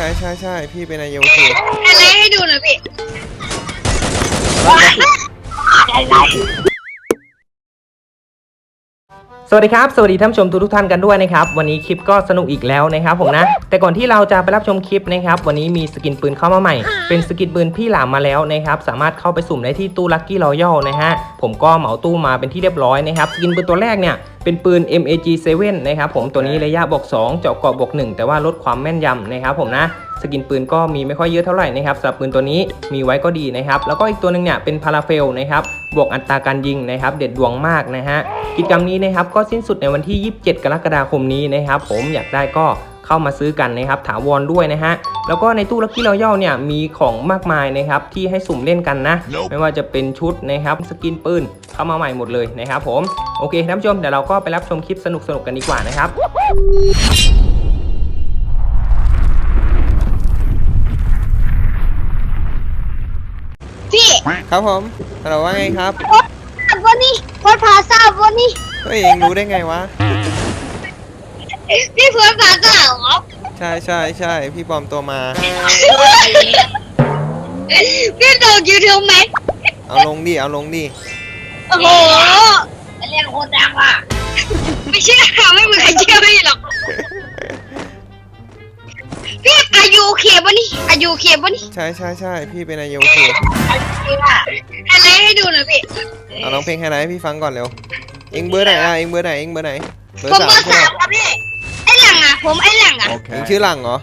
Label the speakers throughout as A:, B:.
A: ช่ใช่ใช่พี่เป็นนายโยคี
B: อะไรให้ดูหน่อยพี่
C: สวัสดีครับ สวัสดีท่านผู้ชมทุกท่านกันด้วยนะครับ วันนี้คลิปก็สนุกอีกแล้วนะครับผมนะ แต่ก่อนที่เราจะไปรับชมคลิปนะครับ วันนี้มีสกินปืนเข้ามาใหม่ เป็นสกินปืนพี่หลามมาแล้วนะครับ สามารถเข้าไปสุ่มได้ที่ตู้ลัคกี้รอยัลนะฮะ ผมก็เหมาตู้มาเป็นที่เรียบร้อยนะครับ สกินปืนตัวแรกเนี่ยเป็นปืน MAG 7นะครับผมตัวนี้ระยะบอก2เจาะเกาะบอก1แต่ว่าลดความแม่นยำนะครับผมนะ สกินปืนก็มีไม่ค่อยเยอะเท่าไหร่นะครับสำหรับปืนตัวนี้มีไว้ก็ดีนะครับแล้วก็อีกตัวหนึงเนี่ยเป็นพาราเฟลนะครับบวกอัตราการยิงนะครับเด็ดดวงมากนะฮะกิจกรรมนี้นะครับก็สิ้นสุดในวันที่ 27 กรกฎาคมนี้นะครับผมอยากได้ก็เข้ามาซื้อกันนะครับถาวรด้วยนะฮะแล้วก็ในตู้ลั c กี้รอยัลเนี่ยมีของมากมายนะครับที่ให้สุ่มเล่นกันนะไม่ว่าจะเป็นชุดนะครับสกินปืนเข้ามาใหม่หมดเลยนะครับผมโอเคท่านผู้ชมเดี๋ยวเราก็ไปรับชมคลิปสนุกๆกันดีกว่านะครับ
B: พี่
A: ครับผมเราว่าไงครับ
B: วันนี้โพสพาซาวันนี้
A: เฮ้ยเองรู้ได้ไงวะ
B: พี่โพสพาซาเหรอ
A: ใช่ใช่ใช่พี่ปลอมตัวมา
B: พี่ดูยูทูบไหม
A: เอาลงดิ เอาลงดิ
B: โอ้โหเรียกคนดังว่ะ ไม่เชื่อไม่มีใครเชื่อพี่หรอก พี่อายุโอเคปะนี่อายุโอเคปะนี่
A: ใช่ใช่ใช่พี่เป็นนายโยคี
B: อะไรให้ดูหน่อยพี่
A: เอาร้องเพลงให้ไหนให้พี่ฟังก่อนเร็วเองเบอร์ไหนอะเองเบอร์ไหนเองเบอร์ไหนเบอ
B: ผม
A: ร์สาม
B: เบอร์
A: ใช่
B: สา
A: ไหม
B: มครับพี่ไอ้หลังอะผมไอ้หลังอะ
A: เองชื่อหลังเหรอ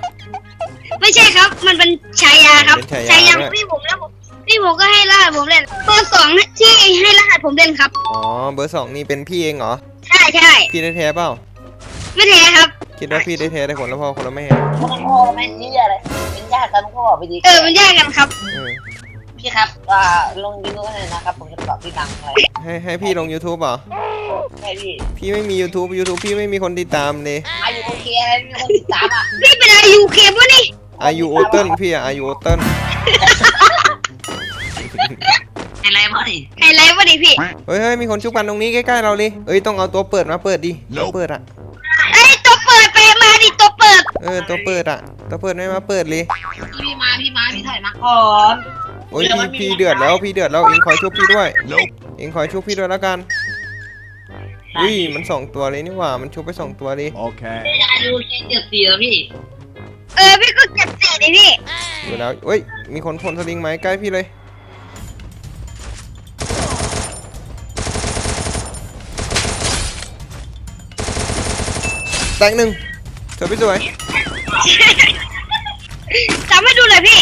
B: ไม่ใช่ครับ มันเป็นฉายาครับ
A: เป็นฉายาด้วย
B: พี่ผมแล้วผมพี่ผมก็ให้รหัสผมเล่นเบอร์สองที่ให้รหัสผมเล่นครับ
A: อ๋อเบอร์สองนี่เป็นพี่เองเหรอ
B: ใช่ใช่
A: พี่ได้แท้เปล่า
B: ไม่แท้ครับ
A: คิดว่าพี่ได้แท้ได้คนละพ่อคนละแม่
D: พ่อแม่นี่อะไรเป็นญาติกันพ่อไปดี
B: เออมันแยกกันครับ
A: เออ
D: พี่ครับว่าลงยูทูบให้นะครับ ผมจะตอบพี่ตังเลย
A: ให้ให้พี่ลง YouTube เหรอ
D: ใช่พี่
A: พี่ไม่มี YouTube YouTube พี่ไม่มีคนติดตามเลย
D: อายุโอเคมีคนติดตามอะ
B: พี่เป็นอายุเคปะนี่
A: อายุโอเติ้ลพี่อะอายุโอเติ้ล
D: อะไรพ่อดิ
B: ไฮไลท์วะดิพี่
A: เฮ้ยเฮ้ยมีคนชุบกันตรงนี้ใกล้ๆเราเลยเอ้ยต้องเอาตัวเปิดมาเปิดดิตัวเปิดอะ
B: ไอ้ยตัวเปิดไปมาดิตัวเปิด
A: เออตัวเปิดอะตัวเปิดไม่มาเปิดเลย
D: พี่มาพี่มาพี่ถอยมาก่อน
A: โอ้ยพี่พี่เดือดแล้วพี่เดือดแล้วเองคอยชุบพี่ด้วยเองคอยชุบพี่ด้วยแล้วกันอุ้ยมันสองตัวเลยนี่หว่ามันชุบไปสองตัวเลย
E: Okay.
D: อายุแค่เจ็ดสี่แล้วพี่
B: เออพี่ก็เก็บสี่ดิพี่
A: อยู่แล้วเอ้ยมีคนพ่นสลิงไหมใกล้พี่เลยแตงหนึ่งสวยพี่สวย
B: จำให้ดูเลยพี่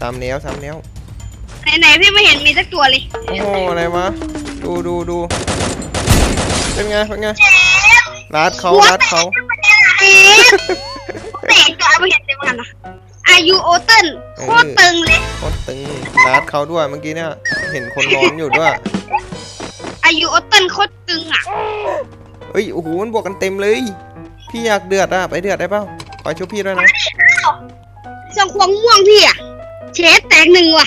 A: สามแนวสามแนว
B: ไหนๆพี่ไม่เห็นมีสักตัวเลย
A: โอ้โหอะไรวะดูดูดูเป็นไงเป็นไงรัดเขารัดเขา
B: เอ๊ะแตกตัวไม่เห็นเต็มกันนะอายุโอเติ้ลโคตรตึงเลย
A: โคตรตึงรัดเขาด้วยเมื่อกี้เนี่ยเห็นคนนอนอยู่ด้วย
B: อายุโอเติ้ลโคตรตึงอะ
A: เฮ้ยโอ้โหมันบวกกันเต็มเลย พี่อยากเดือดอะไปเดือดได้เปล่า ขอช่วยพี่ด้วยนะ
B: สองควงม่วงพี่อะเชฟแตกหนึ่งว่ะ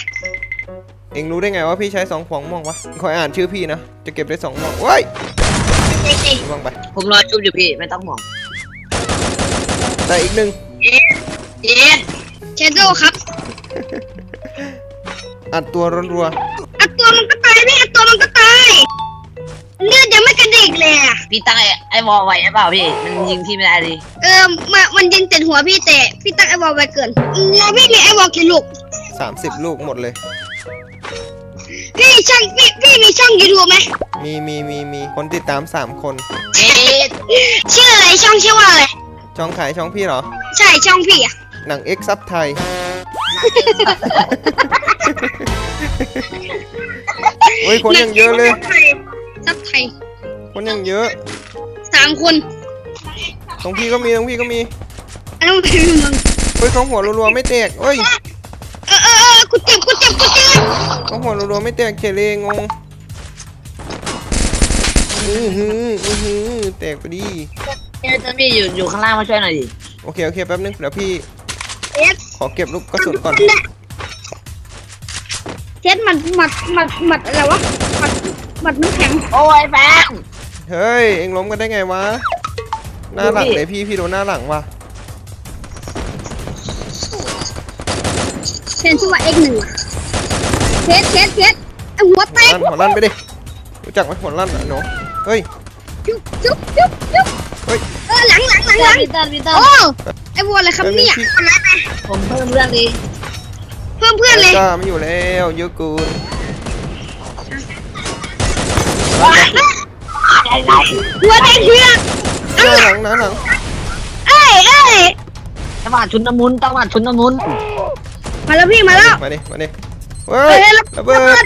A: เอ็งรู้ได้ไงว่าพี่ใช้สองขวางม่วงวะคอยอ่านชื่อพี่นะ จะเก็บได้สองม่วงเว้ย
B: จริง
A: ม่วงไป
D: ผมรอชุบอยู่พี่ ไม่ต้องห่วง
A: แต่อีกหนึ่ง
D: เย็น
B: ๆเชโดครับ
A: อัดตัวรัว
B: อัดตัวมันก็ตายพี่อัดตัวมันก็ตายเลือดยังไม่กระดิกเลยอะ
D: พี่ตั้งไอ้ วอลไว้หรือเปล่าพี่ มันยิงพี่ไม่ได้ดิ
B: เออมามันยิงติดหัวพี่แต่พี่ตั้งไอวอลไว้เกินแล้วพี่มีไอวอลกี่ลูก
A: ๆสามสิบลูกหมดเลย
B: พี่ช่องพี่พี่มีช่องยูทูบไหม
A: มีมีมีมีคนติดตามสามคน
D: เย็น
B: ชื่ออะไรช่องชื่อว่าอะไร
A: ช่องขายช่องพี่เหรอ
B: ใช่ช่องพี่อะ
A: หนังเอ็กซับไทย เฮ้ยคนยังเยอะเลย
B: ซับไทยซับไทย
A: คนยังเยอะ
B: สามคน
A: ตรงพี่ก็มีตรงพี่ก็มี
B: อันนั้นเป็นมึง
A: เฮ้ยเขาหัวรัวๆไม่แตกเฮ้ย
B: เออเออเออกูเจ็บกูเจ็บกูเจ็บ
A: เขาหัวรัวๆไม่แตกเฉลยงงอือหืออือหือแตกไปดี
D: เย็นจะพี่อยู่อยู่ข้างล่างมาช่วยหน่อยดิ
A: โอเคโอเคแป๊บนึงเดี๋ยวพี่
B: เอ็ด
A: ขอเก็บลูกกระสุนก่อน
B: เจ็ดมันหมัดหมัดหมัดอะไรวะหมัดหมัดน้ำแข็ง
D: โอ้ยแบง
A: เฮ้ย เอ็งล้มกันได้ไงวะ หน้าหลังเลยพี่พี่โดนหน้าหลังว่ะ
B: เซ็นชื่อว่า X หนึ่งเพชรเพชรเพชรไอ้หัวแต
A: หัว
B: ก
A: ลั่นหัวลั่นไปดิรู้จักไหมหัวลั่นอะหนูเฮ้ย
B: จุ๊บจุ๊บจุ๊บจุ๊บ
A: เฮ้ย
B: เออหลังหลังหลังหลัง
D: พี่เติ้ลพี่เติ้ล
B: โอ้ไอ้วัวอะไรครับเนี่ยคนร้ายไป
D: ผมเพิ่มเรื่องดี
B: เพิ่มเพื่อนเลย
A: จ้าไม่อยู่แล้วเยอะเกิน
D: อะไร
B: หัวแดงเพื่อน
A: หน้าหลังหน้าหลัง
B: เอ้ยเอ้ย
D: จังหวะชุนน้ำมุนจังหวะชุนน้ำมุน
B: มาแล้วพี่มาแล้ว
A: มาดิมาดิเฮ้
B: ย
A: ระเบิด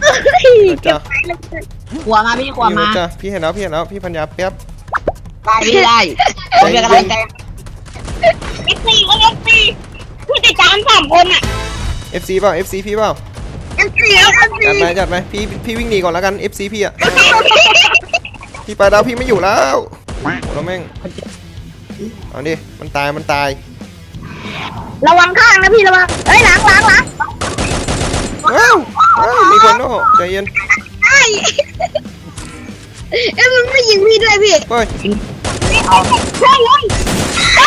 B: เฮ้ย
A: จ้า
D: ขวามาพี่ขวามา
A: จ้าพี่เห็นแล้วพี่เห็นแล้วพี่พัญญาแป๊บ
D: ได้พี่ได้ผมเป็นกำลังใจ
B: เอฟซีก็เอฟซีผู้ติดตามสามคนอะ
A: FC เปล่า FC พี่เปล่า
B: เอฟซีเอฟซี
A: จัดไหมจัดไหมพี่พี่วิ่งหนีก่อนแล้วกัน FC พี่อะพี่ไปแล้วพี่ไม่อยู่แล้วโหแล้วแม่งเอาดิมันตายมันตาย
B: ระวังข้างนะพี่ระวังเฮ้ยหลังหลังหลัง
A: ว้าวว้าวมีคนโอ้โหใจเย็น
B: ไอ้เอ้ยมันไม่ยิงพี่ด้วยพี่
A: เฮ้ย
B: ใช่เลยเอ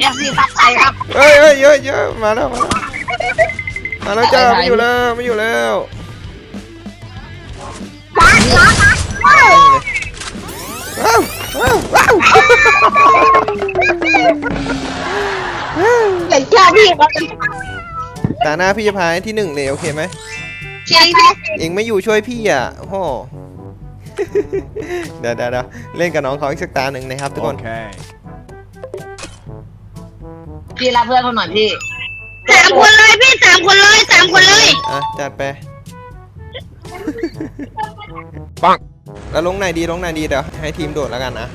B: เอฟซี
D: ตัดใจครับ
A: เฮ้ยเฮ้ยเยอะเยอะมาแล้วมาแล้วมาแล้วจ้าไม่อยู่แล้วไม่อยู่แล้ว
B: ล้างล้างล้างว้าว
A: ว้าวว้าวว้าว
B: เดี๋ยวเจ้าพี่เขาจะ
A: ตาหน้าพี่จะพาให้ที่หนึ่งเลยโอเคไหม
B: ใช่ไหม
A: เองไม่อยู่ช่วยพี่อะโอ้โหเดี๋ยวเดี๋ยวเดี๋ยวเล่นกับน้องเขาอีกสักตาหนึ่งนะครับทุกคน
E: Okay.
D: พี่รับเพื่อนผมหน่อยพี่
B: สามคนเลยพี่สามคนเลยสามคนเลย
A: อะจัดไป ปังแล้วลงไหนดีลงไหนดีเดี๋ยวให้ทีมโดดแล้วกันนะ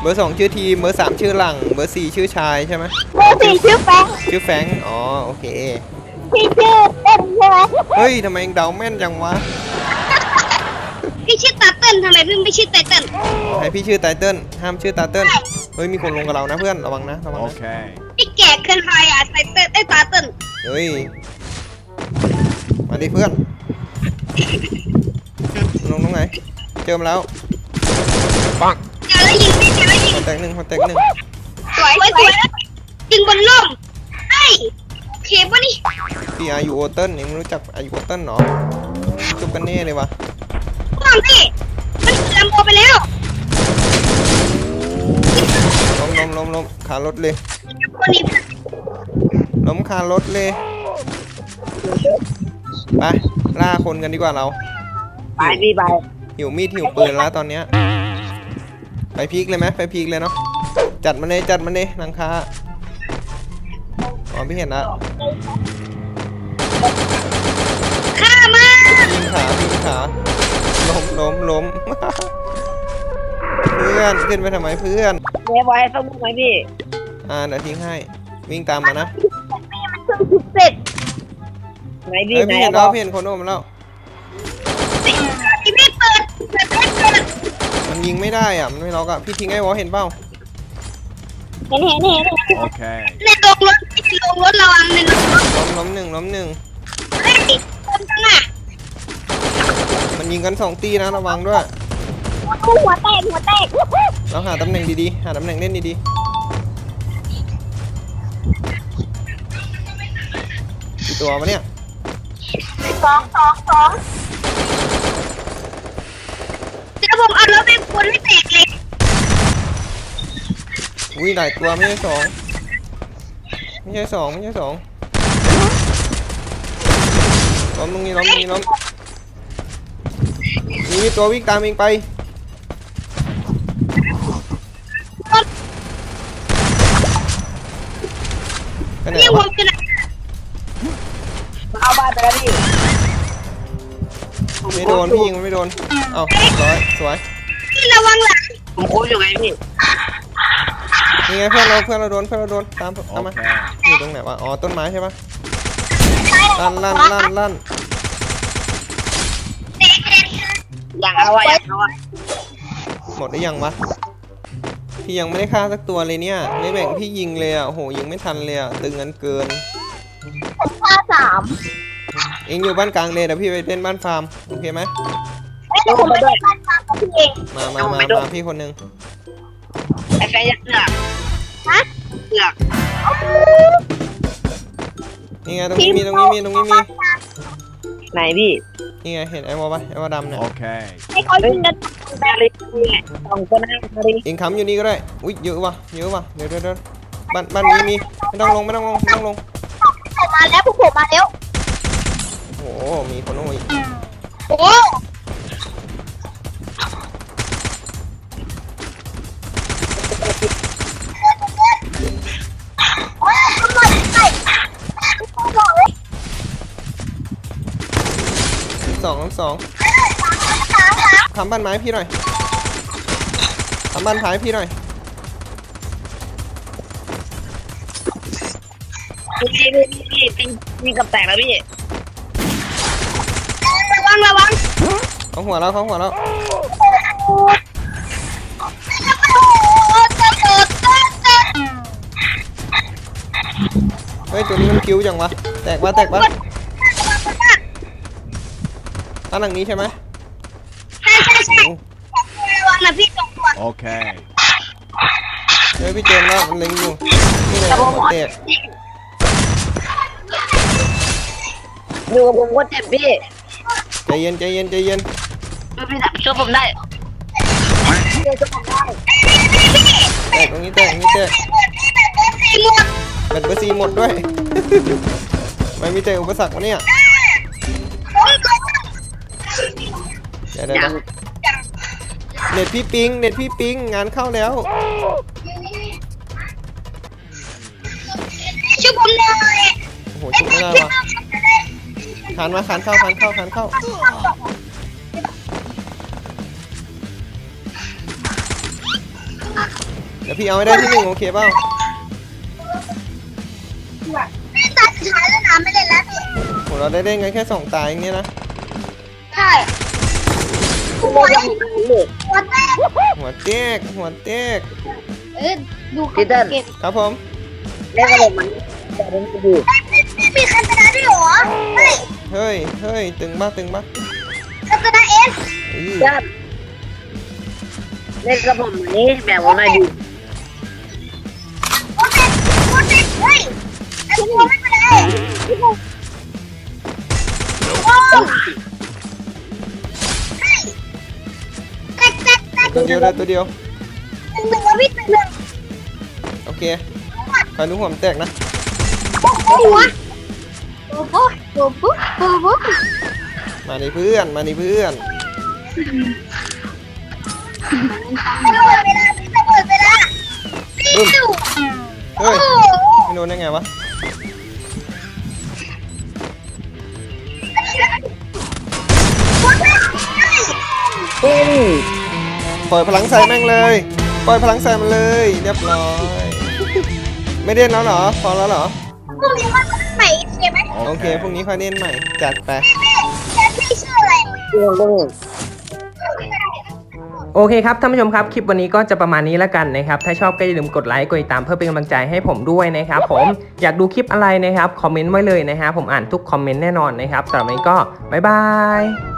A: เบอร์สองชื่อทีมเบอร์สามชื่อหลังเบอร์สี่ชื่อชายใช่ไหม
B: เบอร์สี่ชื่อแฟง
A: ชื่อแฟรงค์อ๋อโอเค
B: พี่ชื่อเต้นใช่ไหม
A: เฮ้ยทำไมเองเดาแม่นจังวะ
B: พี่ชื่อตาเติ้ลทำไมพี่ไม่ชื่อไตเติ้ล
A: ให้พี่ชื่อไตเติ้ลห้ามชื่อตาเติ้ลเฮ้ยมีคนลงกับเรานะเพื่อนระวังนะระวังนะ
E: Okay.
B: พี่แก่เกินไปอะไตเติ้ลไอ้ตาเติ้ล
A: เฮ้ย มาดิเพื่อน ลงตรงไหน เจอมาแล้ว ปัง
B: เดี๋ยวแล้วยิงพี่เดี๋ยวแล้วยิง
A: หัวแตกหนึ่งหัวแตกหนึ่ง
B: สวยสวยยิงบนล่มไอ้โอเคปะนี่
A: พี่อายุโอเติ้ลเองไม่รู้จักอายุโอเติ้ลเหรอจุบกันแน่เลยวะ
B: ฟังพี่มันลำโบไปแล้ว
A: ล้มล้มล้มล้มขารถเลย
B: คนนี้
A: ล้มคารถเลย ไป ล่าคนกันดีกว่าเรา
D: ไปพี่ไป
A: หิวมีดหิวปืนแล้วตอนเนี้ย ไปพีกเลยไหมไปพีกเลยเนาะ จัดมันเลยจัดมันเลยนังคาอ๋อพี่เห็นละ
B: ฆ่ามา
A: พิงขาพิงขาล้มล้มล้มเพื่อนขึ้นไปทำไมเพื่อน
D: เลี้ยไว้สักมุกไหมพี่
A: อ่าเดี๋ยวทิ้งให้ วิ่งตามมานะ
B: เสร็จ
D: ไหนพี่
A: เฮ้ย
D: ไหน
A: พี่เห็น
D: บ
A: แล้
D: อ
A: ว
D: ก
A: พี่เห็นคนโน้มแล้ว
B: ที่พี่เปิดเปิดเปิดเปิด
A: มันยิงไม่ได้อะ มันไม่ล็อกอะ พี่ทิ้งไอ้วอลเห็นเปล่า
B: เห็นเห็นเห็น
E: Okay.
B: ในโรงรถในโรงรถระวังในโรงรถ
A: ล้มล้มหนึ่งล้มหนึ่ง
B: เฮ้ยคนจังอะ
A: มันยิงกันสองตีนะระวังด้วย
B: หัวแตกหัวแตก
A: เราหาตำแหน่งดีๆ หาตำแหน่งเล่นดีๆ กี่ตัววะเนี่ย
B: สองสองสองเดี๋ยวผมเอารถไปคนให้แตกเลย
A: อุ้ยหลายตัวไม่ใช่สองไม่ใช่สองไม่ใช่สองล้มตรงนี้ล้มตรงนี้ล้มมีตัววิ่งตามเองไปไปไหน
B: นี่ผ
A: วะ
B: มจะ
D: ไม่
A: โดนพี่ยิงมันไม่โดน เอ้าร้อยสวย
B: พี่ระวังหลัง
D: ผมคุ้อยู่ไงพี่
A: นี่ไงเพื่อนเราเพื่อนเราโดนเพื่อนเราโดนตามตามมา
E: Okay.
A: อยู่ตรงไหนวะอ๋อต้นไม้ใช่ปะลั่นลั่นลั่นลั่น
D: อย่างเอาไว้อย่างเอาไว้
A: หมดได้ยังวะพี่ยังไม่ได้ฆ่าสักตัวเลยเนี่ยไม่แบ่งพี่ยิงเลยอะโอ้โหยิงไม่ทันเลยอะตึงกันเกิน
B: ห้าสาม
A: เองอยู่บ้านกลางเลยเดี๋ยวพี่ไปเล่นบ้านฟาร์มโอเคไหม
B: เดี๋ยวผมไปด้วยพี่เอง
A: มามามามาพี่คนหนึ่ง
D: ไอ้แฟนยักษ์เสือก
B: ฮะ
D: เสือก
A: นี่ไงตรงนี้มีตรงนี้มีตรงนี้มี
D: ไหนพี่
A: นี่ไงเห็นไอ้วอลปะไอ้วอลดำเนี่ย
E: Okay.
B: ให้เขายิงกัน
D: แฟนเลยเนี่ยสองคนนั่งมาดิ
A: เองค้ำอยู่นี่ก็ได้ อุ้ยเยอะว่ะเยอะว่ะเดี๋ยวเดี๋ยวเดี๋ยวบ้านบ้านนี้มีไม่ต้องลงไม่ต้องลงไม่ต้องลง
B: ผมมาแล้วพวกผมมาแล้ว
A: โอ้โหมีคนโอ้ย
B: โอ้ส
A: องสองทำบ้านไม้พี่หน่อยทำบ้านท้พี่หน่อย
D: พี่พี่พี่พี่พี่กับแตกแล้วพี่
B: ระวังระวัง
A: เขาหัวแล้วเขาหัวแล้ว
B: โอ้จะเกิดจะเกิด
A: เฮ้ยตัวนี้มันคิ้วจังวะ แตกวะแตกวะบ้านหลังนี้ใช่ไหม
B: ใช่ใช่ใช่ระวังนะพี่สองตัว
E: Okay.
A: เฮ้ยพี่เจมส์แล้วมันเล็งอยู่นี่เลยหัวแตก
D: อยู่กับผมก็เจ็บพี่
A: ใจเย็นใจเย็นใจเย็น
D: พี่ดับช่วยผมได้ช่วยผมได้
A: แตกตรงนี้แตกตรงนี้แตก
B: สี่หมด
A: แบตเบอร์ซีหมดด้วย ไม่มีแต่อุปสรรควะเนี่ย
B: ผมก็
A: เดี๋ยวเดี๋ยวเดี๋ยวเน็ตพี่ปิงเน็ตพี่ปิงงานเข้าแล้ว
B: ช่วยผมหน่อย
A: โอ้โหชุบไม่ได้ว่ะขานมาขานเข้าขานเข้าขานเข้า เดี๋ยวพี่เอาให้ได้ที่หนึ่งโอเคเปล่า
B: ตาสุดท้ายแล้วนะไม่เล่นแล้วพี่
A: โหเราได้เล่นกันแค่สองตาเองเนี่ยนะ
B: ใช่หัวแดงหัวแดง
A: หัวเต๊กหัวเต๊ก
B: เออดูเขาเก็บ
A: ครับผม
D: เล่นกับผมมันแต่ผมจะดู
B: ไม่มีใครชนะด้วยเหรอเฮ้ย
A: เฮ้ยเฮ้ยตึงบ้าตึงบ้า
B: ใครชนะเอส
A: อื้อ
D: ญาติเล่นกับผมวันนี้แบบผมหน่อยดิ
B: เฮ้ยไอ้พวกไม่เป็นไรโอ้แตกแตกแตก
A: ตัวเดียวได้ตัวเดียว
B: หนึ่งหนึ่งแล้วพี่หนึ่งหนึ่ง
A: โอเคไปดูหัวมันแตกนะ
B: โอ้โหโอ้โหโอ้โหโอ้โห
A: มาในเพื่อนมาในเพื่อน
B: ระเบิดเวลาพี่ระเบิดเวลา
A: เฮ้ย
B: โอ้
A: ไม่โดนได้ไงวะ
D: เฮ้ย
A: ปล่อยพลังใส่แม่งเลย ปล่อยพลังใส่มันเลยเรียบร้อย ไม่เล่นแล้วเหรอ พอแล้วเหรอ
B: พวกนี้มันใหม่ใช่ไหม
A: โอเคพรุ่งนี้ค่อยเล่นใหม่ จัดไป
B: แล้วพี่ชื่ออะไร
D: พี่ผมต้อง
C: โอเคครับท่านผู้ชมครับ คลิปวันนี้ก็จะประมาณนี้แล้วกันนะครับ ถ้าชอบก็อย่าลืมกดไลค์กดติดตามเพื่อเป็นกำลังใจให้ผมด้วยนะครับผมอยากดูคลิปอะไรนะครับคอมเมนต์ไว้เลยนะฮะผมอ่านทุกคอมเมนต์แน่นอนนะครับสำหรับวันนี้ก็บ๊ายบาย